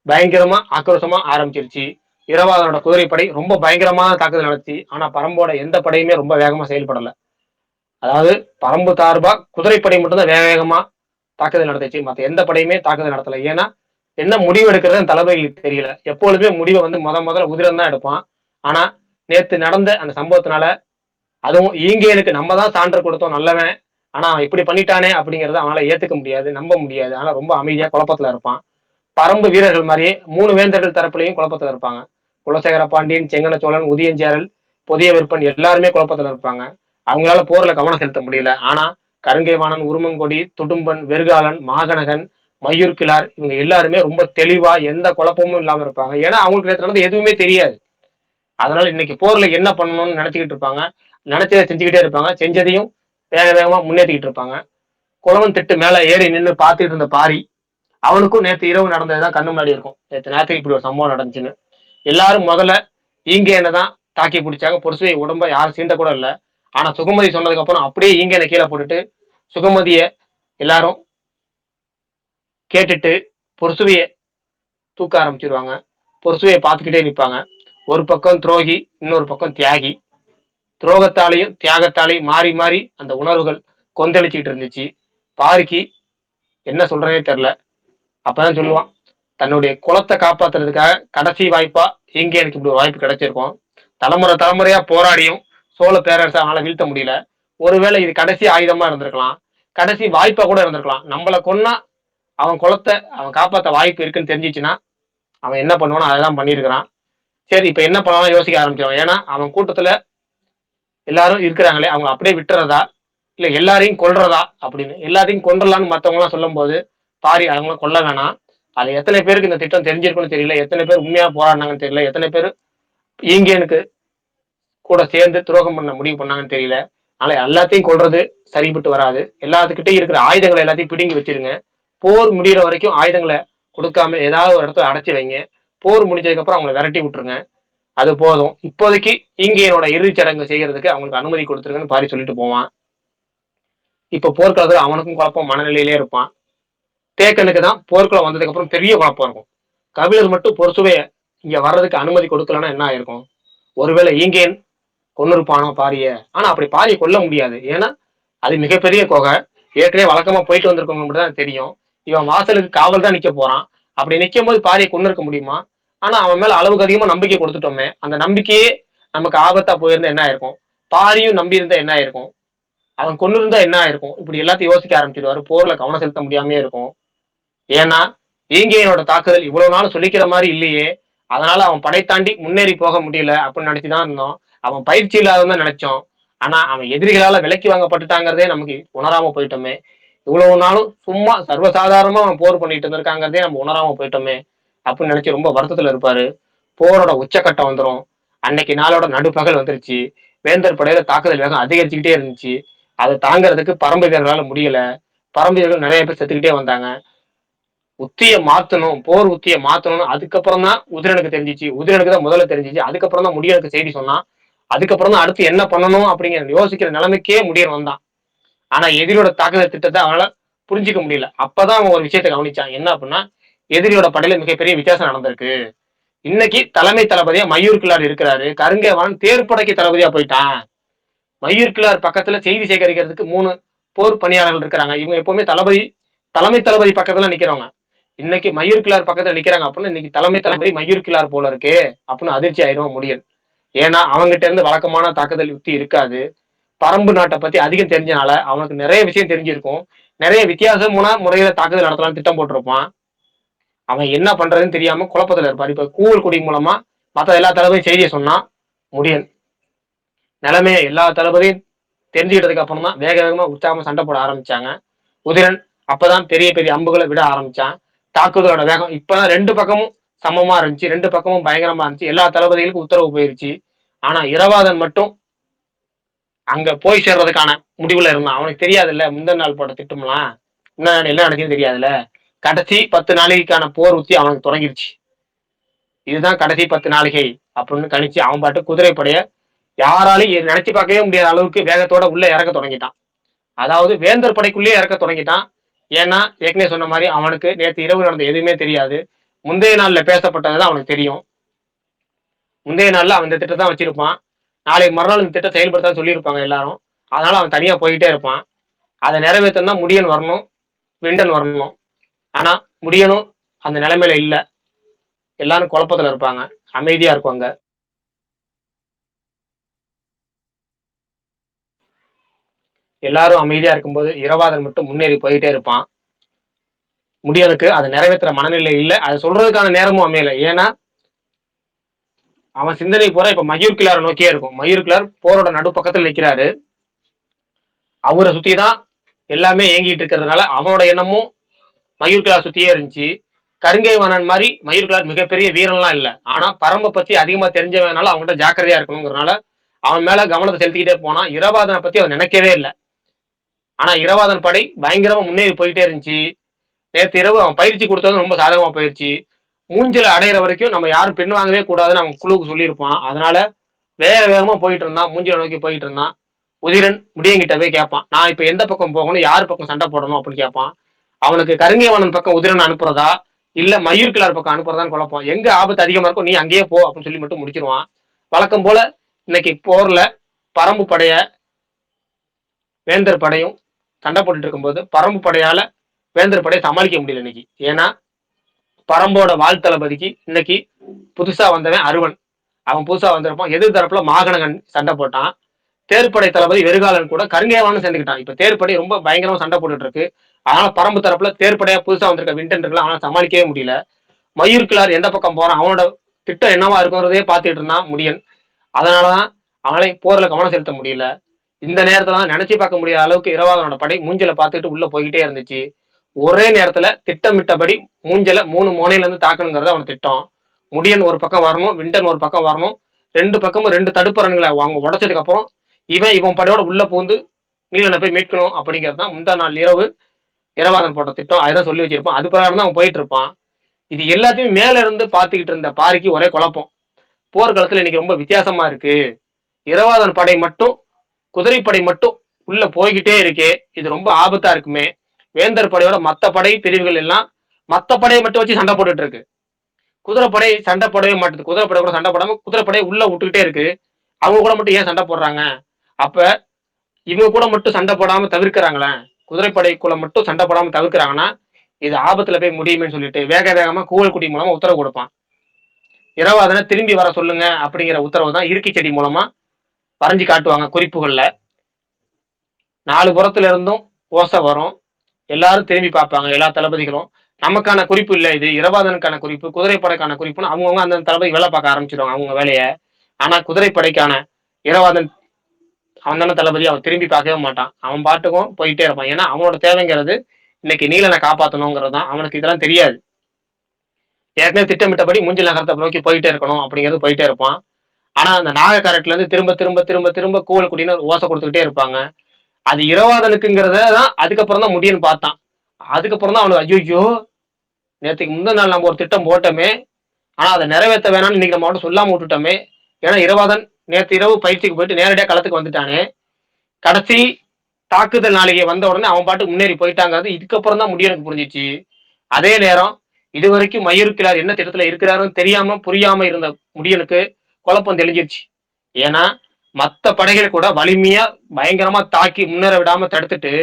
பயங்கரமா ஆக்ரோஷமா ஆரம்பிச்சிருச்சு. இரவாதனோட குதிரைப்படை ரொம்ப பயங்கரமான தாக்குதல் நடத்தி ஆனா பரம்போட எந்த படையுமே ரொம்ப வேகமா செயல்படல. அதாவது பரம்பு சார்பா குதிரைப்படை மட்டும்தான் வேக வேகமா தாக்குதல் நடத்துச்சு மற்ற எந்த படையுமே தாக்குதல் நடத்தல. ஏன்னா என்ன முடிவு எடுக்கிறது தலைவர்களுக்கு தெரியல. எப்பொழுதுமே முடிவை வந்து முத முதல்ல உதிரம் தான் எடுப்பான். ஆனா நேத்து நடந்த அந்த சம்பவத்தினால அதுவும் ஈங்கேனுக்கு நம்ம தான் சான்று கொடுத்தோம் நல்லவன். ஆனா அவன் இப்படி பண்ணிட்டானே அப்படிங்கறத அவனால ஏத்துக்க முடியாது நம்ப முடியாது. ஆனா ரொம்ப அமைதியா குழப்பத்துல இருப்பான். பரம்பு வீரர்கள் மாதிரியே மூணு வேந்தர்கள் தரப்புலையும் குழப்பத்துல இருப்பாங்க. குலசேகர பாண்டியன் செங்கன சோழன் உதயஞ்சேரல் புதிய விற்பன் எல்லாருமே குழப்பத்துல இருப்பாங்க. அவங்களால போர்ல கவனம் செலுத்த முடியல. ஆனா கருங்கைவாணன் உருமங்கொடி துடும்பன் வெறுகாலன் மாகனகன் மயூர் கிளார் இவங்க எல்லாருமே ரொம்ப தெளிவா எந்த குழப்பமும் இல்லாம இருப்பாங்க. ஏன்னா அவங்களுக்கு நேற்று எதுவுமே தெரியாது. அதனால இன்னைக்கு போர்ல என்ன பண்ணணும்னு நினைச்சுக்கிட்டு இருப்பாங்க. நினைச்சதை செஞ்சுக்கிட்டே இருப்பாங்க. செஞ்சதையும் வேக வேகமா முன்னேற்றிக்கிட்டு இருப்பாங்க. குளவன் திட்டு மேல ஏறி நின்று பார்த்துட்டு இருந்த பாரி அவனுக்கும் நேற்று இரவு நடந்ததுதான் கண்ணு முன்னாடி இருக்கும். நேற்று நேரத்தில் இப்படி ஒரு சம்பவம் நடந்துச்சுன்னு. எல்லாரும் முதல்ல ஈங்க என்னதான் தாக்கி பிடிச்சாங்க. பொருசுவை உடம்ப யாரும் சீண்ட கூட இல்லை. ஆனா சுகமதி சொன்னதுக்கு அப்புறம் அப்படியே ஈங்க கீழே போட்டுட்டு சுகமதிய எல்லாரும் கேட்டுட்டு பொருசுவைய தூக்க ஆரம்பிச்சிருவாங்க. பொருசுவையை பார்த்துக்கிட்டே நிற்பாங்க ஒரு பக்கம் துரோகி இன்னொரு பக்கம் தியாகி. துரோகத்தாலையும் தியாகத்தாலையும் மாறி மாறி அந்த உணர்வுகள் கொந்தளிச்சுக்கிட்டு இருந்துச்சு. பாரிக்கு என்ன சொல்றதே தெரில. அப்பதான் சொல்லுவான் தன்னுடைய குலத்தை காப்பாத்துறதுக்காக கடைசி வாய்ப்பா எங்க எனக்கு இப்படி ஒரு வாய்ப்பு கிடைச்சிருக்கும்? தலைமுறை தலைமுறையா போராடியும் சோழ பேரரசு அவனால வீழ்த்த முடியல. ஒருவேளை இது கடைசி ஆயுதமா இருந்திருக்கலாம். கடைசி வாய்ப்பா கூட இருந்திருக்கலாம். நம்மளை கொன்னா அவன் குலத்தை அவன் காப்பாற்ற வாய்ப்பு இருக்குன்னு தெரிஞ்சிச்சுன்னா அவன் என்ன பண்ணுவானோ அதை தான் பண்ணியிருக்கிறான். சரி இப்போ என்ன பண்ணலாம் யோசிக்க ஆரம்பிச்சோம் ஏன்னா அவன் கூட்டத்தில் எல்லாரும் இருக்கிறாங்களே அவங்க அப்படியே விட்டுறதா? இல்ல எல்லாரையும் கொல்றதா? அப்படின்னு. எல்லாத்தையும் கொன்றலான்னு மத்தவங்க எல்லாம் சொல்லும் போது பாரி அவங்கள கொல்ல வேணாம். அது எத்தனை பேருக்கு இந்த திட்டம் தெரிஞ்சிருக்குன்னு தெரியல. எத்தனை பேர் உண்மையா போராடினாங்கன்னு தெரியல. எத்தனை பேர் இங்கேனுக்கு கூட சேர்ந்து துரோகம் பண்ண முடிவு பண்ணாங்கன்னு தெரியல. அதனால எல்லாத்தையும் கொள்றது சரிப்பட்டு வராது. எல்லாத்துக்கிட்டையும் இருக்கிற ஆயுதங்களை எல்லாத்தையும் பிடுங்கி வச்சிருங்க. போர் முடிகிற வரைக்கும் ஆயுதங்களை கொடுக்காம ஏதாவது ஒரு இடத்துல அடைச்சி வைங்க. போர் முடிஞ்சதுக்கப்புறம் அவங்களை விரட்டி விட்டுருங்க. அது போதும். இப்போதைக்கு இங்கேயனோட இறுதிச் சடங்கு செய்யறதுக்கு அவங்களுக்கு அனுமதி கொடுத்துருங்கன்னு பாரி சொல்லிட்டு போவான். இப்ப போர்க்களத்துல அவனுக்கும் குழப்பம் மனநிலையிலே இருப்பான். தேக்கனுக்கு தான் போர்க்குளம் வந்ததுக்கு அப்புறம் பெரிய குழப்பம் இருக்கும். கபிலர் மட்டும் பொறுசுவைய இங்க வர்றதுக்கு அனுமதி கொடுக்கலன்னா என்ன ஆயிருக்கும்? ஒருவேளை ஈங்கேன் கொண்டு இருப்பானோ பாரிய? ஆனா அப்படி பாரியை கொல்ல முடியாது. ஏன்னா அது மிகப்பெரிய கொகை. ஏற்கனவே வழக்கமா போயிட்டு வந்திருக்கவங்க மட்டும் தான் தெரியும். இவன் வாசலுக்கு காவல் தான் நிக்க போறான். அப்படி நிக்கும் போது பாரியை கொண்டு இருக்க முடியுமா? ஆனா அவன் மேல அளவுக்கு அதிகமா நம்பிக்கை கொடுத்துட்டோமே அந்த நம்பிக்கையே நமக்கு ஆபத்தா போயிருந்தா என்ன ஆயிருக்கும்? பாரியும் நம்பி இருந்தா என்ன ஆயிருக்கும்? அவன் கொண்டு இருந்தா என்ன ஆயிருக்கும்? இப்படி எல்லாத்தையும் யோசிக்க ஆரம்பிச்சிருவாரு போர்ல கவனம் செலுத்த முடியாமே இருக்கும். ஏன்னா ஈங்கேயனோட தாக்குதல் இவ்வளவு நாள் சொல்லிக்கிற மாதிரி இல்லையே. அதனால அவன் படை தாண்டி முன்னேறி போக முடியல அப்படின்னு நினைச்சுதான் இருந்தோம். அவன் பயிற்சி இல்லாததான் நினைச்சோம். ஆனா அவன் எதிரிகளால விலக்கி வாங்கப்பட்டுட்டாங்கிறதே நமக்கு உணராம போயிட்டோமே. இவ்வளவு நாளும் சும்மா சர்வசாதாரணமா அவன் போர் பண்ணிட்டு இருந்திருக்காங்கிறதே நம்ம உணராம போயிட்டோமே. அப்படின்னு நினைச்சு ரொம்ப வருத்தத்துல இருப்பாரு. போரோட உச்சக்கட்டம் வந்துடும் அன்னைக்கு நாளோட நடுப்பகல் வந்துருச்சு. வேந்தர் படையில தாக்குதல் வேகம் அதிகரிச்சுக்கிட்டே இருந்துச்சு. அதை தாங்கிறதுக்கு பரம்பு வீரர்களால முடியல. பரம்பு வீரர்கள் நிறைய பேர் செத்துக்கிட்டே வந்தாங்க. உத்திய மாத்தணும் போர் உத்திய மாத்தணும்னு அதுக்கப்புறம் தான் உதிரனுக்கு தெரிஞ்சிச்சு. உதிரனுக்கு தான் முதல்ல தெரிஞ்சிச்சு. அதுக்கப்புறம் தான் முடியனுக்கு செய்தி சொன்னான். அதுக்கப்புறம் தான் அடுத்து என்ன பண்ணணும் அப்படிங்கிற யோசிக்கிற நிலைமைக்கே முடியன் வந்தான் ஆனா எதிரோட தாக்குதல் திட்டத்தை அவனால புரிஞ்சிக்க முடியல. அப்பதான் அவன் ஒரு விஷயத்தை கவனிச்சான். என்ன அப்படின்னா எதிரியோட படையில மிகப்பெரிய வித்தியாசம் நடந்திருக்கு. இன்னைக்கு தலைமை தளபதியா மயூர் கிளார் இருக்கிறாரு. கருங்கேவான் தேர்ப்படைக்கு தளபதியா போயிட்டான். மயூர் கிளார் பக்கத்துல செய்தி சேகரிக்கிறதுக்கு மூணு போர் பணியாளர்கள் இருக்கிறாங்க. இவங்க எப்பவுமே தளபதி தலைமை தளபதி பக்கத்துல நிக்கிறவங்க. இன்னைக்கு மயூர் கிளார் பக்கத்துல நிக்கிறாங்க அப்படின்னு இன்னைக்கு தலைமை தளபதி மயூர் கிளார் போல இருக்கே அப்படின்னு அதிர்ச்சி ஆயிரும் முடியல். ஏன்னா அவங்ககிட்ட இருந்து வழக்கமான தாக்குதல் யுக்தி இருக்காது. பரம்பு நாட்டை பத்தி அதிகம் தெரிஞ்சனால அவனுக்கு நிறைய விஷயம் தெரிஞ்சிருக்கும். நிறைய வித்தியாசமான முறையில தாக்குதல் நடத்தலாம் திட்டம் போட்டிருப்பான். அவன் என்ன பண்றதுன்னு தெரியாம குழப்பத்துல இருப்பார் இப்ப கூவல் குடி மூலமா மற்ற எல்லா தளபதியும் செய்தியை சொன்னா முடியன் நிலைமைய எல்லா தளபதியும் தெரிஞ்சுக்கிட்டதுக்கு அப்புறம் தான் வேக வேகமா உற்சாகமா சண்டை போட ஆரம்பிச்சாங்க. உதிரன் அப்பதான் பெரிய பெரிய அம்புகளை விட ஆரம்பிச்சான். தாக்குதலோட வேகம் இப்பதான் ரெண்டு பக்கமும் சமமா இருந்துச்சு. ரெண்டு பக்கமும் பயங்கரமா இருந்துச்சு. எல்லா தளபதிகளுக்கும் உத்தரவு போயிருச்சு. ஆனா இரவாதன் மட்டும் அங்க போய் சேர்றதுக்கான முடிவுல இருந்தான். அவனுக்கு தெரியாதுல்ல முந்தின நாள் போட்ட திட்டம்லாம். என்ன என்ன நடக்குதுன்னு தெரியாதுல்ல. கடைசி பத்து நாளைக்கான போர் உத்தி அவனுக்கு தொடங்கிருச்சு. இதுதான் கடைசி பத்து நாளிகை அப்படின்னு கணிச்சு அவன் பாட்டு குதிரைப்படைய யாராலையும் நினைச்சு பார்க்கவே முடியாத அளவுக்கு வேகத்தோட உள்ள இறக்க தொடங்கிட்டான். அதாவது வேந்தர் படைக்குள்ளேயே இறக்க தொடங்கிட்டான். ஏன்னா ஏற்கனவே சொன்ன மாதிரி அவனுக்கு நேற்று இரவு நடந்த எதுவுமே தெரியாது. முந்தைய நாள்ல பேசப்பட்டதுதான் அவனுக்கு தெரியும். முந்தைய நாள்ல அவன் இந்த திட்டம் தான் வச்சிருப்பான். நாளைக்கு மறுநாள் இந்த திட்டம் செயல்படுத்த சொல்லியிருப்பாங்க எல்லாரும். அதனால அவன் தனியா போயிட்டே இருப்பான். அதை நிறைவேற்றனா முடியன் வரணும் விண்டன் வரணும். ஆனா முடியணும். அந்த நிலைமையில இல்ல. எல்லாரும் குழப்பத்துல இருப்பாங்க. அமைதியா இருப்பாங்க. எல்லாரும் அமைதியா இருக்கும்போது இரவாதன் மட்டும் முன்னேறி போயிட்டே இருப்பான். முடியனுக்கு அதை நிறைவேற்றுற மனநிலை இல்லை. அதை சொல்றதுக்கான நேரமும் அமையல. ஏன்னா அவன் சிந்தனை போற இப்ப மயூர் கிளாரை நோக்கியே இருக்கும். மயூர் கிளார் போரோட நடுப்பக்கத்தில் நிற்கிறாரு அவரை சுத்தி தான் எல்லாமே இயங்கிட்டு இருக்கிறதுனால அவனோட எண்ணமும் மயூர் கிளாஸ் சுத்தியே இருந்துச்சு. கருங்கை வனன் மாதிரி மயூர் கிளாஸ் மிகப்பெரிய வீரன்லாம் இல்லை. ஆனா பரம்பை பத்தி அதிகமா தெரிஞ்சவனால அவங்ககிட்ட ஜாக்கிரதையா இருக்கணுங்கிறனால அவன் மேல கவனத்தை செலுத்திக்கிட்டே போனான். இரவாதனை பத்தி அவன் நினைக்கவே இல்லை. ஆனா இரவாதன் படை பயங்கரமா முன்னேறி போயிட்டே இருந்துச்சு. நேற்று இரவு அவன் பயிற்சி கொடுத்தது ரொம்ப சாதகமா போயிடுச்சு மூஞ்சில அடையிற வரைக்கும் நம்ம யாரும் பெண் வாங்கவே கூடாதுன்னு அவன் குழுவுக்கு சொல்லியிருப்பான். அதனால வேக வேகமா போயிட்டு இருந்தான். மூஞ்சில நோக்கி போயிட்டு இருந்தான். உதிரன் முடியங்கிட்ட போய் கேட்பான். நான் இப்ப எந்த பக்கம் போகணும்? யார் பக்கம் சண்டை போடணும்? அப்படின்னு கேட்பான். அவனுக்கு கருங்கியவனன் பக்கம் உதிரன் அனுப்புறதா? இல்ல மயூர் கிளார் பக்கம் அனுப்புறதான்னு குழப்பம். எங்க ஆபத்து அதிகமா இருக்கும் நீ அங்கேயே போ அப்படின்னு சொல்லி மட்டும் முடிச்சிருவான். வழக்கம் போல இன்னைக்கு போர்ல பரம்பு படைய வேந்தர் படையும் சண்டை போட்டுட்டு இருக்கும்போது பரம்பு படையால வேந்தர் படையை சமாளிக்க முடியல இன்னைக்கு. ஏன்னா பரம்போட வாழ் தளபதிக்கு இன்னைக்கு புதுசா வந்தவன் அருவன். அவன் புதுசா வந்திருப்பான். எதிர் தரப்புல மாகனகன் சண்டை போட்டான். தேர்ப்படை தளபதி வெறுகாலன் கூட கருங்கேவானும் சேர்ந்துக்கிட்டான். இப்ப தேர்ப்படை ரொம்ப பயங்கரமா சண்டை போட்டுட்டு இருக்கு அதனால பரம்பு தரப்புல தேர்ப்படையா புதுசா வந்திருக்க விண்டன் இருக்கலாம் அவனால சமாளிக்கவே முடியல. மயூர் கிளார் எந்த பக்கம் போறான் அவனோட திட்டம் என்னவா இருக்குங்கிறதே பார்த்துட்டு இருந்தான் முடியன். அதனாலதான் அவனை போர்ல கவனம் செலுத்த முடியல. இந்த நேரத்துல நினைச்சு பார்க்க முடியாத அளவுக்கு இரவாதனோட படை மூஞ்சல பார்த்துட்டு உள்ள போய்கிட்டே இருந்துச்சு. ஒரே நேரத்துல திட்டமிட்டபடி மூஞ்சல மூணு மோனையில இருந்து தாக்கணுங்கிறது அவன் திட்டம். முடியன் ஒரு பக்கம் வரணும் விண்டன் ஒரு பக்கம் வரணும். ரெண்டு பக்கமும் ரெண்டு தடுப்பரன்களை அவங்க உடச்சதுக்கு அப்புறம் இவன் இவன் படையோட உள்ள பூந்து நீலனை போய் மீட்கணும் அப்படிங்கிறது தான் முந்தா நாள் இரவு இரவாதன் போட்ட திட்டம். அதான் சொல்லி வச்சிருப்பான். அது பிரகாரம் தான் அவன் போயிட்டு இருப்பான். இது எல்லாத்தையும் மேல இருந்து பார்த்துக்கிட்டு இருந்த பாரிக்கு ஒரே குழப்பம். போர்க்களத்துல இன்னைக்கு ரொம்ப வித்தியாசமா இருக்கு. இரவாதன் படை மட்டும் குதிரைப்படை மட்டும் உள்ள போய்கிட்டே இருக்கே. இது ரொம்ப ஆபத்தா இருக்குமே. வேந்தர் படையோட மத்த படை பிரிவுகள் எல்லாம் மத்த படையை மட்டும் வச்சு சண்டை போட்டுட்டு இருக்கு. குதிரைப்படை சண்டை போடவே மாட்டுது. குதிரைப்படை கூட சண்டை போடாம குதிரைப்படை உள்ள விட்டுக்கிட்டே இருக்கு. அவங்க கூட மட்டும் ஏன் சண்டை போடுறாங்க? அப்ப இவங்க கூட மட்டும் சண்டை போடாம தவிர்க்கிறாங்களே? குதிரைப்படைக்குள்ள மட்டும் சண்டை போடாம தவிர்க்கிறாங்கன்னா இது ஆபத்துல போய் முடியுமேன்னு சொல்லிட்டு வேக வேகமா கூவல் குடி மூலமா உத்தரவு கொடுப்பான். இரவாதனை திரும்பி வர சொல்லுங்க அப்படிங்கிற உத்தரவு தான் இருக்கை செடி மூலமா வரைஞ்சு காட்டுவாங்க குறிப்புகள்ல. நாலு புறத்துல இருந்தும் ஓசை வரும். எல்லாரும் திரும்பி பார்ப்பாங்க எல்லா தளபதிகளும். நமக்கான குறிப்பு இல்லை இது இரவாதனுக்கான குறிப்பு குதிரைப்படைக்கான குறிப்புன்னு அவங்கவுங்க அந்த தளபதி வேலை பார்க்க ஆரம்பிச்சிடுவாங்க அவங்க வேலையை. ஆனா குதிரைப்படைக்கான இரவாதன் அவன் தானே தளபதி அவன் திரும்பி பார்க்கவே மாட்டான். அவன் பாட்டுக்கும் போயிட்டே இருப்பான். ஏன்னா அவனோட தேவைங்கிறது இன்னைக்கு நீலனை காப்பாற்றணுங்கிறது தான் அவனுக்கு இதெல்லாம் தெரியாது. ஏற்கனவே திட்டமிட்டபடி மூஞ்சி நகரத்தை நோக்கி போயிட்டே இருக்கணும் அப்படிங்கிறது போயிட்டே இருப்பான். ஆனா அந்த நாகக்காரட்ல இருந்து திரும்ப திரும்ப திரும்ப திரும்ப கூவல் குடின்னு ஓசை கொடுத்துக்கிட்டே இருப்பாங்க. அது இரவாதனுக்குங்கிறத தான் அதுக்கப்புறம் தான் முடியும்னு பார்த்தான். அதுக்கப்புறம் தான் அவனுக்கு ஐயோ நேற்றுக்கு முந்தின நாள் நம்ம ஒரு திட்டம் போட்டோமே. ஆனா அதை நிறைவேற்ற வேணாம்னு இன்னைக்கு நம்ம மட்டும் சொல்லாம விட்டுட்டோமே. ஏன்னா இரவாதன் நேற்று இரவு பயிற்சிக்கு போயிட்டு நேரடியாக களத்துக்கு வந்துட்டானே. கடைசி தாக்குதல் நாளிகை வந்த உடனே அவன் பாட்டுக்கு முன்னேறி போயிட்டாங்கிறது இதுக்கப்புறம் தான் முடியும் எனக்கு புரிஞ்சிச்சு. அதே நேரம் இது வரைக்கும் மயிருக்கிறார் என்ன திட்டத்துல இருக்கிறாருன்னு தெரியாம புரியாம இருந்த முடியனுக்கு குழப்பம் தெளிஞ்சிருச்சு. ஏன்னா மற்ற படைகள் கூட வலிமையா பயங்கரமா தாக்கி முன்னேற விடாம தடுத்துட்டு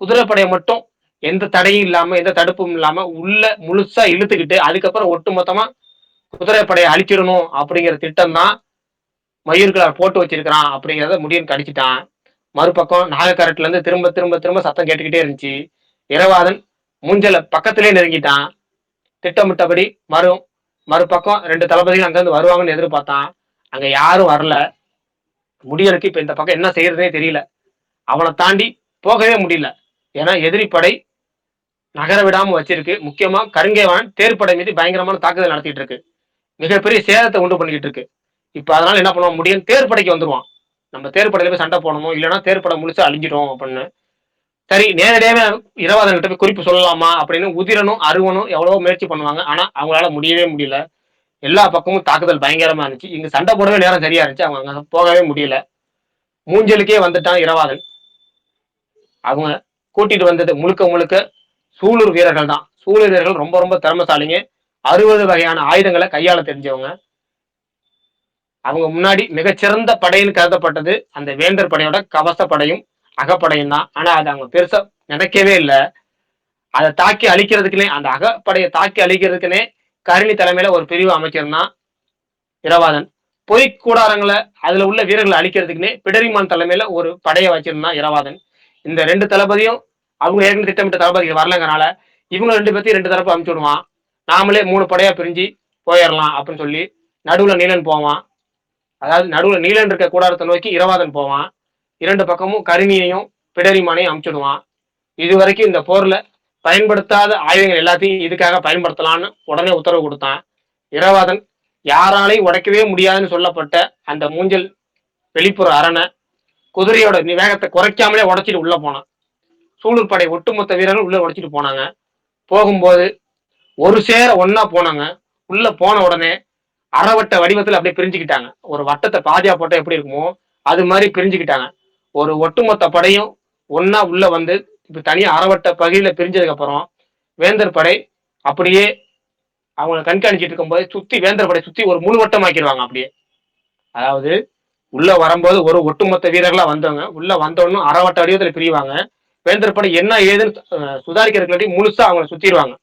குதிரைப்படையை மட்டும் எந்த தடையும் இல்லாம எந்த தடுப்பும் இல்லாம உள்ள முழுசா இழுத்துக்கிட்டு அதுக்கப்புறம் ஒட்டுமொத்தமா குதிரைப்படையை அழிச்சிடணும் அப்படிங்கிற திட்டம் தான் மயூர்களை போட்டு வச்சிருக்கிறான் அப்படிங்கிறத முடியும் கடிச்சிட்டான் மறுபக்கம் நாகக்கரட்டுல இருந்து திரும்ப திரும்ப திரும்ப சத்தம் கேட்டுக்கிட்டே இருந்துச்சு. இரவாதன் மூஞ்சல பக்கத்திலே நெருங்கிட்டான். திட்டமிட்டபடி மறு மறுபக்கம் ரெண்டு தளபதிகள் அங்கேருந்து வருவாங்கன்னு எதிர்பார்த்தான். அங்க யாரும் வரல. முடியலுக்கு இப்ப இந்த பக்கம் என்ன செய்யறதுனே தெரியல. அவனை தாண்டி போகவே முடியல. ஏன்னா எதிரிப்படை நகர விடாம வச்சிருக்கு. முக்கியமா கருங்கேவான் தேர்ப்படை மீது பயங்கரமான தாக்குதல் நடத்திட்டு இருக்கு. மிகப்பெரிய சேதத்தை உண்டு பண்ணிக்கிட்டு இருக்கு. இப்ப அதனால என்ன பண்ணுவான் முடியும் தேர்ப்படைக்கு வந்துருவான் நம்ம தேர்ப்படையில போய் சண்டை போடணும்? இல்லைன்னா தேர்ப்படை முழுசா அழிஞ்சிடும் அப்படின்னு. சரி நேரடியாவே இரவாதன் கிட்ட போய் குறிப்பு சொல்லலாமா? அப்படின்னு உதிரனும் அருவனும் எவ்வளவோ முயற்சி பண்ணுவாங்க. ஆனா அவங்களால முடியவே முடியல. எல்லா பக்கமும் தாக்குதல் பயங்கரமா இருந்துச்சு. இங்க சண்டை போடவே நேரம் சரியா இருந்துச்சு. அவங்க அங்க போகவே முடியல. மூஞ்சலுக்கே வந்துட்டான் இரவாதன் அவங்க கூட்டிட்டு வந்தது முழுக்க முழுக்க சூலூர் வீரர்கள் தான் சூலூர் வீரர்கள் ரொம்ப ரொம்ப திறமசாலிங்க. அறுபது வகையான ஆயுதங்களை கையாள தெரிஞ்சவங்க. அவங்க முன்னாடி மிகச்சிறந்த படைன்னு கருதப்பட்டது அந்த வேந்தர் படையோட கவச படையும் அகப்படையும் தான். ஆனா அது அவங்க பெருசா நினைக்கவே இல்லை. அதை தாக்கி அழிக்கிறதுக்குனே அந்த அகப்படையை தாக்கி அழிக்கிறதுக்குனே கருணி தலைமையில ஒரு பிரிவு அமைச்சிருந்தான் இரவாதன். பொய் கூடாரங்களை அதுல உள்ள வீரர்களை அழிக்கிறதுக்குனே பிடரிமான் தலைமையில ஒரு படையை வச்சிருந்தான் இரவாதன். இந்த ரெண்டு தளபதியும் அவங்க ஏற்கனவே திட்டமிட்ட தளபதிகள் வரலங்கிறனால இவங்க ரெண்டு பேர்த்தையும் ரெண்டு தரப்பு அனுப்பிச்சு விடுவான். நாமளே மூணு படையா பிரிஞ்சு போயிடலாம் அப்படின்னு சொல்லி நடுவுல நீலன் போவான். அதாவது நடுவில் நீலன் இருக்க கூடாரத்தை நோக்கி இரவாதன் போவான். இரண்டு பக்கமும் கருணியையும் பிடரிமானையும் அமுச்சிடுவான். இது வரைக்கும் இந்த போர்ல பயன்படுத்தாத ஆயுதங்கள் எல்லாத்தையும் இதுக்காக பயன்படுத்தலான்னு உடனே உத்தரவு கொடுத்தான். இரவாதன் யாராலையும் உடைக்கவே முடியாதுன்னு சொல்லப்பட்ட அந்த மூஞ்சல் வெளிப்புற அரணை குதிரையோட வேகத்தை குறைக்காமலே உடைச்சிட்டு உள்ள போனான். சூழல் படை ஒட்டுமொத்த வீரர்கள் உள்ள உடைச்சிட்டு போனாங்க. போகும்போது ஒரு சேர ஒன்னா போனாங்க. உள்ள போன உடனே அறவட்ட வடிவத்துல அப்படியே பிரிஞ்சுக்கிட்டாங்க. ஒரு வட்டத்தை பாதியா போட்டா எப்படி இருக்குமோ அது மாதிரி பிரிஞ்சுக்கிட்டாங்க. ஒரு ஒட்டுமொத்த படையும் ஒன்னா உள்ள வந்து இப்ப தனியா அறவட்ட பகுதியில பிரிஞ்சதுக்கு அப்புறம் வேந்தர் படை அப்படியே அவங்களை கண்காணிச்சிட்டு இருக்கும்போது சுத்தி வேந்தர் படை சுத்தி ஒரு முழு வட்டம் ஆக்கிடுவாங்க அப்படியே. அதாவது உள்ள வரும்போது ஒரு ஒட்டுமொத்த வீரர்களா வந்தவங்க உள்ள வந்தவொன்னும் அறவட்ட வடிவத்துல பிரிவாங்க. வேந்தர் படை என்ன ஏதுன்னு சுதாரிக்கிறதுக்கு முழுசா அவங்களை சுத்திடுவாங்க.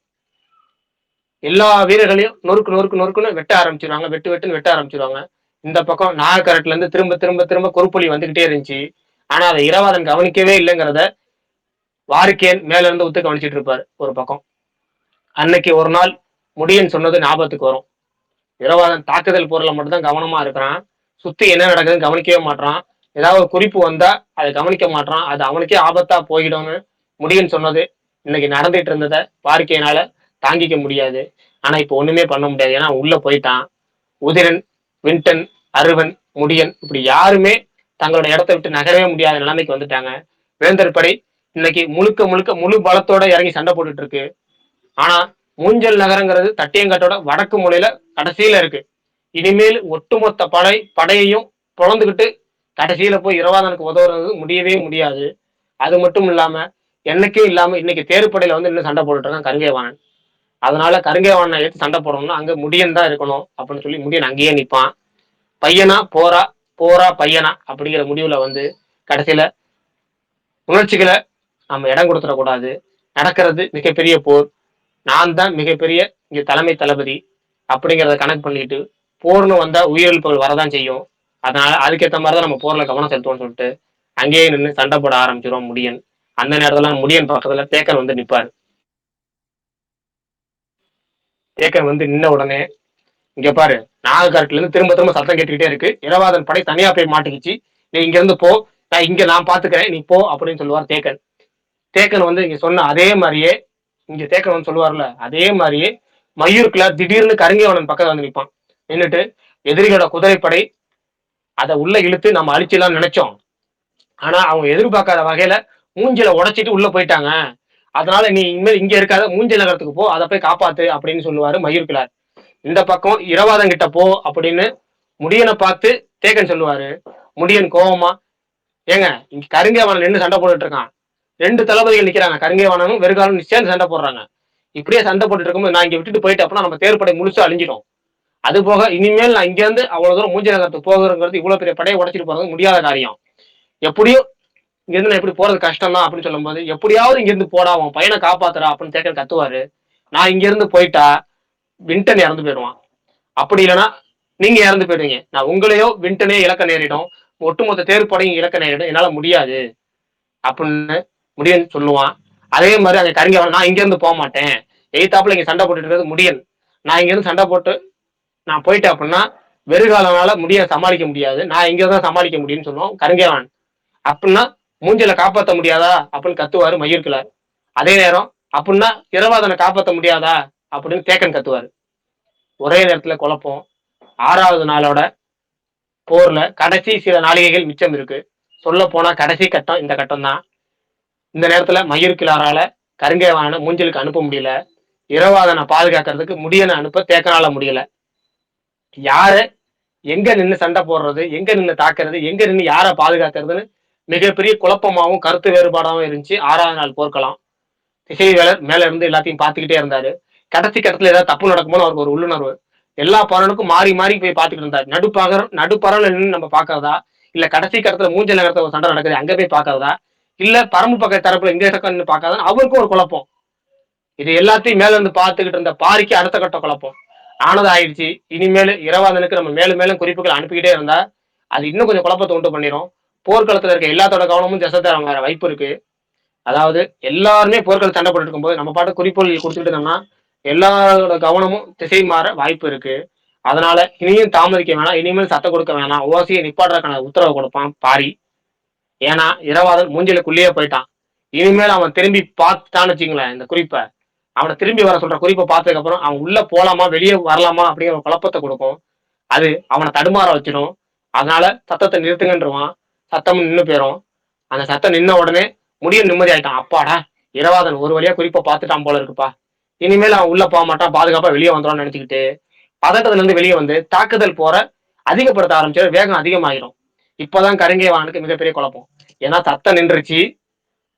எல்லா வீரர்களையும் நொறுக்கு நொறுக்கு நொறுக்குன்னு வெட்ட ஆரம்பிச்சிருவாங்க. வெட்டு வெட்டுன்னு வெட்ட ஆரம்பிச்சிருவாங்க. இந்த பக்கம் நாகக்கரட்ல இருந்து திரும்ப திரும்ப திரும்ப குறுப்பொலி வந்துகிட்டே இருந்துச்சு. ஆனா அதை இரவாதன் கவனிக்கவே இல்லைங்கிறத வாரிக்கேன் மேல இருந்து ஒத்து கவனிச்சிட்டு இருப்பாரு ஒரு பக்கம். அன்னைக்கு ஒரு நாள் முடியன்னு சொன்னது ஞாபகத்துக்கு வரும். இரவாதன் தாக்குதல் பொருளை மட்டும்தான் கவனமா இருக்கிறான். சுத்தி என்ன நடக்குதுன்னு கவனிக்கவே மாட்டான் ஏதாவது ஒரு குறிப்பு வந்தா அதை கவனிக்க மாட்டான் அது அவனுக்கே ஆபத்தா போயிடும்னு முடியும்னு சொன்னது. இன்னைக்கு நடந்துட்டு இருந்ததை வாரிக்கையினால தாங்கிக்க முடியாது. ஆனா இப்போ ஒண்ணுமே பண்ண முடியாது. ஏன்னா உள்ள போயிட்டான். உதிரன் வின்டன் அருவன் முடியன் இப்படி யாருமே தங்களோட இடத்த விட்டு நகரவே முடியாத நிலைமைக்கு வந்துட்டாங்க. வேந்தர் படை இன்னைக்கு முழுக்க முழுக்க முழு பலத்தோட இறங்கி சண்டை போட்டுட்டு இருக்கு. ஆனா மூஞ்சல் நகரங்கிறது தட்டியங்காட்டோட வடக்கு மூலையில கடைசியில இருக்கு. இனிமேல் ஒட்டுமொத்த படை படையையும் பொழந்துக்கிட்டு கடைசியில போய் இரவாதனுக்கு உதவுறது முடியவே முடியாது. அது மட்டும் இல்லாம என்னைக்கும் இல்லாம இன்னைக்கு தேர்ப்படையில வந்து இன்னும் சண்டை போட்டுட்டு இருக்கான் கருங்கேவானன் அதனால கருங்கேவானை எடுத்து சண்டை போடணும்னா அங்க முடியன் தான் இருக்கணும் அப்படின்னு சொல்லி முடியன் அங்கேயே நிற்பான் பையனா போரா போரா பையனா அப்படிங்கிற முடிவுல வந்து கடைசியில உணர்ச்சிகளை நம்ம இடம் கொடுத்துடக்கூடாது. நடக்கிறது மிகப்பெரிய போர். நான் தான் மிகப்பெரிய இங்க தலைமை தளபதி அப்படிங்கிறத கணக்கு பண்ணிட்டு போர்னு வந்தா உயிரிழப்புகள் வரதான் செய்யும். அதனால அதுக்கேற்ற மாதிரி தான் நம்ம போர்ல கவனம் செலுத்துவோம்னு சொல்லிட்டு அங்கேயே நின்று சண்டை போட ஆரம்பிச்சிடும் முடியன். அந்த நேரத்துல முடியன் பக்கத்துல தேக்கன் வந்து நிப்பாரு. தேக்கன் வந்து நின்ன உடனே இங்க பாரு நாகக்காட்டுல இருந்து திரும்ப திரும்ப சத்தம் கேட்டுக்கிட்டே இருக்கு. இரவாதன் படை தனியா போய் மாட்டிக்கிச்சு. நீ இங்க இருந்து போ நான் இங்க நான் பாத்துக்கிறேன் நீ போ அப்படின்னு சொல்லுவார் தேக்கன். தேக்கன் வந்து இங்க சொன்ன அதே மாதிரியே இங்க தேக்கன் வந்து சொல்லுவார்ல அதே மாதிரியே மயூருக்குல திடீர்னு கருங்கைவனன் பக்கத்துல வந்து நிற்பான் நின்றுட்டு எதிரிகளோட குதிரைப்படை அதை உள்ள இழுத்து நம்ம அழிச்சிடலாம்னு நினைச்சோம். ஆனா அவங்க எதிர்பார்க்காத வகையில மூஞ்சில உடைச்சிட்டு உள்ள போயிட்டாங்க. அதனால நீ இனிமேல் இங்க இருக்காத மூஞ்ச நகரத்துக்கு போ அதை போய் காப்பாத்து அப்படின்னு சொல்லுவாரு மயூர்கிழார் இந்த பக்கம் இரவாதம் கிட்ட போ அப்படின்னு முடியனை பார்த்து தேக்கன் சொல்லுவாரு. முடியன் கோவமா ஏங்க இங்க கருங்கேவானன் நின்று சண்டை போட்டுட்டு இருக்கான். ரெண்டு தளபதிகள் நிக்கிறாங்க கருங்கேவானனும் வெறுகாலும் சேர்ந்து சண்டை போடுறாங்க. இப்படியே சண்டை போட்டுட்டு இருக்கும்போது நான் இங்க விட்டுட்டு போயிட்டு அப்படின்னா நம்ம தேர்ப்படை முழுசா அழிஞ்சிடும். அது போக இனிமேல் நான் இங்கேருந்து அவ்வளோ அவ்வளவு தூரம் மூஞ்சி நகரத்துக்கு போகிறங்கிறது இவ்வளவு பெரிய படையை உடச்சிட்டு போறது முடியாத காரியம். எப்படியும் இங்க இருந்து நான் எப்படி போறது கஷ்டம் தான் அப்படின்னு சொல்லும்போது எப்படியாவது இங்க இருந்து போடா உன் பையனை காப்பாத்துறா அப்படின்னு தேக்கன் கத்துவாரு. நான் இங்க இருந்து போயிட்டா வின்டன் இறந்து போயிடுவான். அப்படி இல்லைன்னா நீங்க இறந்து போயிடுவீங்க. நான் உங்களையோ வின்டனே இழக்க நேரிடும். ஒட்டுமொத்த தேர்ப்படையும் இழக்க நேரிடும். என்னால முடியாது. அப்படின்னு முடியன் சொல்லுவான். அதே மாதிரி அங்க கருங்க நான் இங்க இருந்து போக மாட்டேன். எய்தாப்புல இங்க சண்டை போட்டுட்டு இருக்கிறது முடியன். நான் இங்க இருந்து சண்டை போட்டு நான் போயிட்டேன் அப்படின்னா வெறுகாலனால முடிய சமாளிக்க முடியாது. நான் இங்க தான் சமாளிக்க முடியும்னு சொல்லுவோம் கருங்கேவான் அப்படின்னா மூஞ்சில காப்பாற்ற முடியாதா? அப்படின்னு கத்துவாரு மயிர்கிழார் அதே நேரம் அப்படின்னா இரவாதனை காப்பாற்ற முடியாதா? அப்படின்னு தேக்கன் கத்துவாரு. ஒரே நேரத்துல குழப்பம். ஆறாவது நாளோட போர்ல கடைசி சில நாளிகைகள் மிச்சம் இருக்கு. சொல்ல போனா கடைசி கட்டம் இந்த கட்டம் தான் இந்த நேரத்துல மயிர்கிழாரால கருங்கேவான மூஞ்சலுக்கு அனுப்ப முடியல. இரவாதனை பாதுகாக்கிறதுக்கு முடியனை அனுப்ப தேக்கனால முடியல. யாரு? எங்க நின்று சண்டை போடுறது? எங்க நின்று தாக்குறது? எங்க நின்று யாரை பாதுகாக்கிறதுன்னு மிகப்பெரிய குழப்பமாகவும் கருத்து வேறுபாடாகவும் இருந்துச்சு. ஆறாவது நாள் போர்க்கலாம் திசைவேலர் மேல இருந்து எல்லாத்தையும் பார்த்துக்கிட்டே இருந்தாரு. கடைசி கட்டத்துல ஏதாவது தப்பு நடக்குமோ அவருக்கு ஒரு உள்ளுணர்வு. எல்லா பறனுக்கும் மாறி மாறி போய் பார்த்துக்கிட்டு இருந்தாரு. நடுப்பகர் நடுப்பறல நின்று நம்ம பார்க்கறதா? இல்ல கடைசி கட்டத்துல மூஞ்சல் நகரத்துல ஒரு சண்டை நடக்குது அங்க போய் பார்க்கறதா? இல்ல பரம்பு பக்க தரப்புல இந்த பக்கம் நின்று பார்க்காதான் அவருக்கும் ஒரு குழப்பம். இது எல்லாத்தையும் மேல இருந்து பார்த்துக்கிட்டு இருந்த பாரிக்கு அடுத்த கட்ட குழப்பம். ஆனது ஆயிடுச்சு. இனிமேல் இரவாதனுக்கு நம்ம மேலும் மேலும் குறிப்புகள் அனுப்பிக்கிட்டே இருந்தா அது இன்னும் கொஞ்சம் குழப்பத்தை உண்டு பண்ணிடும் போர்க்களத்துல இருக்க எல்லாத்தோட கவனமும் திசை வேற வாய்ப்பு இருக்கு. அதாவது எல்லாருமே போர்க்கள சண்டை போட்டு இருக்கும்போது நம்ம பாட்டு குறிப்பொழி கொடுத்துக்கிட்டு இருந்தோம்னா எல்லாரோட கவனமும் திசை மாற வாய்ப்பு இருக்கு. அதனால இனியும் தாமதிக்க வேணாம் இனிமேல் சத்தம் கொடுக்க வேணாம் ஓசியை நிப்பாடுறதுக்கான உத்தரவு கொடுப்பான் பாரி. ஏன்னா இரவாதன் மூஞ்சிலுக்குள்ளேயே போயிட்டான். இனிமேல் அவன் திரும்பி பார்த்துட்டான்னு வச்சுங்களேன் இந்த குறிப்பை. அவனை திரும்பி வர சொல்ற குறிப்பை பார்த்ததுக்கு அப்புறம் அவன் உள்ள போலாமா வெளியே வரலாமா அப்படிங்கிற குழப்பத்தை கொடுக்கும். அது அவனை தடுமாற வச்சிடும். அதனால சத்தத்தை நிறுத்துங்கன்றவான். சத்தம் நின்று போயிடும் அந்த சத்தம் நின்ன உடனே முடியும் நிம்மதி ஆயிட்டான். அப்பாடா இரவாதன் ஒரு வழியா குறிப்பா பார்த்துட்டான் போல இருக்குப்பா. இனிமேல் அவன் உள்ள போக மாட்டான் பாதுகாப்பா வெளியே வந்துடும்னு நினைச்சுக்கிட்டு பதட்டத்துல இருந்து வெளியே வந்து தாக்குதல் போற அதிகப்படுத்த ஆரம்பிச்சு வேகம் அதிகமாயிரும். இப்பதான் கருங்கேவானுக்கு மிகப்பெரிய குழப்பம். ஏன்னா சத்தம் நின்றுச்சு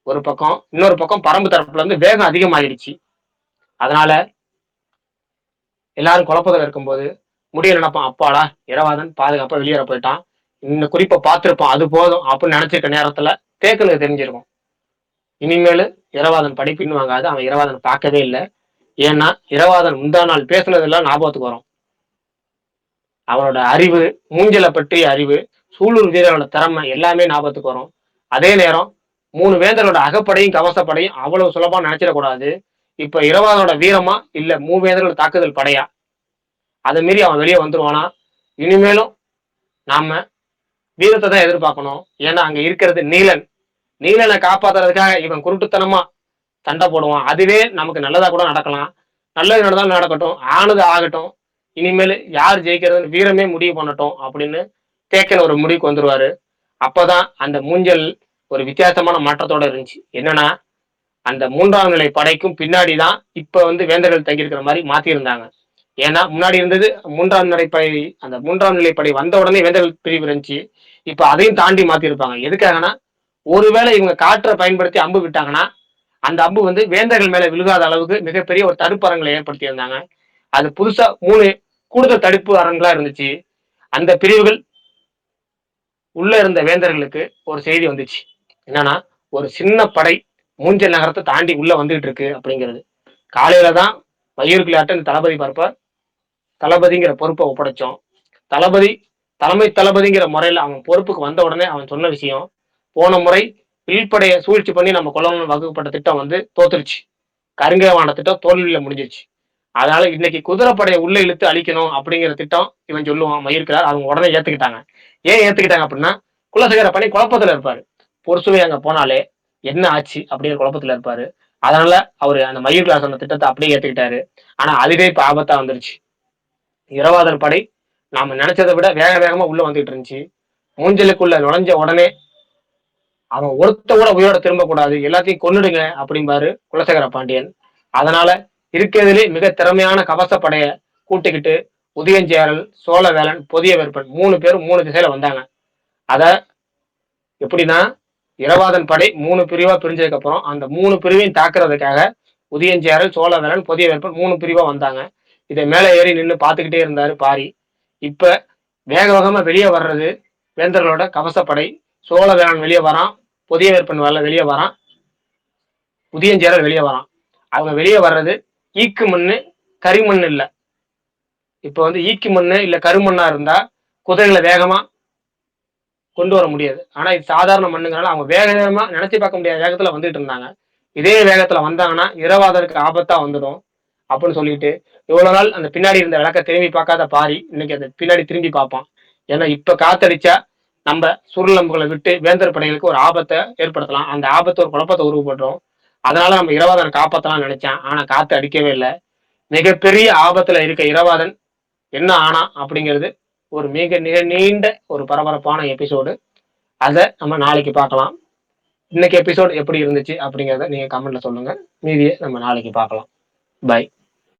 ஒரு பக்கம் இன்னொரு பக்கம் பரம்பு தரப்புல இருந்து வேகம் அதிகமாயிடுச்சு அதனால எல்லாரும் குழப்பத்தில் இருக்கும்போது முடிய நினைப்பான் அப்பாடா இரவாதன் பாதுகாப்பா வெளியேற போயிட்டான். இந்த குறிப்பை பார்த்துருப்பான் அது போதும் அப்படின்னு நினைச்சிருக்க நேரத்துல தேக்கனுக்கு தெரிஞ்சிருக்கும். இனிமேல் இரவாதன் படிப்பின்னு வாங்காது. அவன் இரவாதன் பார்க்கவே இல்லை. ஏன்னா இரவாதன் முந்தா நாள் பேசுனதெல்லாம் ஞாபகத்துக்கு வரும். அவனோட அறிவு மூஞ்சலை பற்றிய அறிவு சூலூர் வீரனோட திறமை எல்லாமே ஞாபகத்துக்கு வரும். அதே நேரம் மூணு வேந்தரோட அகப்படையும் கவசப்படையும் அவ்வளவு சுலபமா நினைச்சிடக்கூடாது. இப்ப இரவாதனோட வீரமா? இல்ல மூவேந்தரோட தாக்குதல் படையா? அதை மீறி அவன் வெளியே வந்துருவானா? இனிமேலும் நாம வீரத்தை தான் எதிர்பார்க்கணும். ஏன்னா அங்க இருக்கிறது நீலன். நீலனை காப்பாத்துறதுக்காக இவன் குருட்டுத்தனமா சண்டை போடுவான். அதுவே நமக்கு நல்லதா கூட நடக்கலாம். நல்லது நடந்தாலும் நடக்கட்டும். ஆனது ஆகட்டும். இனிமேல் யார் ஜெயிக்கிறதுன்னு வீரமே முடிவு பண்ணட்டும் அப்படின்னு தேக்கன் ஒரு முடிவுக்கு வந்துருவாரு. அப்பதான் அந்த மூஞ்சல் ஒரு வித்தியாசமான மாற்றத்தோட இருந்துச்சு. என்னன்னா அந்த மூன்றாம் நிலை படைக்கும் பின்னாடி தான் இப்ப வந்து வேந்தர்கள் தங்கியிருக்கிற மாதிரி மாத்திருந்தாங்க ஏன்னா முன்னாடி இருந்தது மூன்றாம் நிலைப்படை அந்த மூன்றாம் நிலைப்படை வந்த உடனே வேந்தர்கள் பிரிவு இருந்துச்சு. இப்ப அதையும் தாண்டி மாத்திருப்பாங்க. எதுக்காகனா ஒருவேளை இவங்க காற்றை பயன்படுத்தி அம்பு விட்டாங்கன்னா அந்த அம்பு வந்து வேந்தர்கள் மேல விழுகாத அளவுக்கு மிகப்பெரிய ஒரு தடுப்பரங்களை ஏற்படுத்தி இருந்தாங்க அது புதுசா மூணு கூடுதல் தடுப்பு அரங்களா இருந்துச்சு. அந்த பிரிவுகள் உள்ள இருந்த வேந்தர்களுக்கு ஒரு செய்தி வந்துச்சு. என்னன்னா ஒரு சின்ன படை மூஞ்சல் நகரத்தை தாண்டி உள்ள வந்துகிட்டு இருக்கு அப்படிங்கிறது. காலையில தான் மயூர்கிளாட்ட இந்த தளபதி பார்ப்பார். தளபதிங்கிற பொறுப்பை ஒப்படைச்சோம். தளபதி தலைமை தளபதிங்கிற முறையில் அவன் பொறுப்புக்கு வந்த உடனே அவன் சொன்ன விஷயம் போன முறை வில்படையை சூழ்ச்சி பண்ணி நம்ம கொல்லணும் வகுக்கப்பட்ட திட்டம் வந்து தோத்துருச்சு. கருங்கவான திட்டம் தோல்வியில முடிஞ்சிருச்சு. அதனால இன்னைக்கு குதிரைப்படையை உள்ள இழுத்து அழிக்கணும் அப்படிங்கிற திட்டம் இவன் சொல்லுவான் மயிருக்கிறார் அவங்க உடனே ஏத்துக்கிட்டாங்க. ஏன் ஏத்துக்கிட்டாங்க அப்படின்னா குலசேகர பணி குழப்பத்துல இருப்பாரு. பொறுசுவை அங்க போனாலே என்ன ஆச்சு அப்படிங்கிற குழப்பத்துல இருப்பாரு. அதனால அவர் அந்த மயிர் கிளாஸ் அந்த திட்டத்தை அப்படியே ஏத்துக்கிட்டாரு. ஆனா அதுவே இப்ப ஆபத்தா வந்துருச்சு. இரவாதன் படை நாம நினைச்சதை விட வேக வேகமா உள்ள வந்துட்டு இருந்துச்சு. மூஞ்சலுக்குள்ள நுழைஞ்ச உடனே அவன் ஒருத்த கூட உயிரோட திரும்ப கூடாது எல்லாத்தையும் கொன்னுடுங்க அப்படிம்பாரு குலசேகர பாண்டியன். அதனால இருக்கிறதுலே மிக திறமையான கவச படைய கூட்டிக்கிட்டு உதயஞ்சேரல் சோழவேலன் புதிய வேற்பன் மூணு பேரும் மூணு திசையில வந்தாங்க. அத எப்படின்னா இரவாதன் படை மூணு பிரிவா பிரிஞ்சதுக்கு அப்புறம் அந்த மூணு பிரிவையும் தாக்குறதுக்காக உதயஞ்சேரல் சோழவேலன் புதிய வேற்பன் மூணு பிரிவா வந்தாங்க. இதை மேலே ஏறி நின்று பார்த்துக்கிட்டே இருந்தாரு பாரி. இப்ப வேக வேகமாக வெளியே வர்றது வேந்தர்களோட கவசப்படை சோழவேலன் வெளியே வரான் புதிய வேற்பன் வரல வெளியே வரான். புதியஞ்சேரல் வெளியே வரான். அவங்க வெளியே வர்றது ஈக்கு மண்ணு கரிமண் இல்லை. இப்போ வந்து ஈக்கு மண்ணு இல்லை கருமண்ணா இருந்தா குதிரைகளை வேகமாக கொண்டு வர முடியாது. ஆனால் இது சாதாரண மண்ணுங்கிறனால அவங்க வேக வேகமாக நினச்சி பார்க்க முடியாத வேகத்தில் வந்துட்டு இருந்தாங்க. இதே வேகத்தில் வந்தாங்கன்னா இரவாதருக்கு ஆபத்தாக வந்துடும் அப்படின்னு சொல்லிட்டு இவ்வளவு நாள் அந்த பின்னாடி இருந்த விளக்க திரும்பி பார்க்காத பாரி இன்னைக்கு அந்த பின்னாடி திரும்பி பார்ப்பான். ஏன்னா இப்ப காத்தடிச்சா நம்ம சுருளம்புகளை விட்டு வேந்தர் படைகளுக்கு ஒரு ஆபத்தை ஏற்படுத்தலாம். அந்த ஆபத்தை ஒரு குழப்பத்தை உருவப்படுறோம் அதனால நம்ம இரவாதனை காப்பாற்றலாம்னு நினைச்சேன். ஆனா காத்து அடிக்கவே இல்லை. மிகப்பெரிய ஆபத்துல இருக்க இரவாதன் என்ன ஆனா அப்படிங்கிறது ஒரு மிக மிக நீண்ட ஒரு பரபரப்பான எபிசோடு அதை நம்ம நாளைக்கு பார்க்கலாம். இன்னைக்கு எபிசோடு எப்படி இருந்துச்சு அப்படிங்கிறத நீங்க கமெண்ட்ல சொல்லுங்க. மீதியை நம்ம நாளைக்கு பார்க்கலாம். பை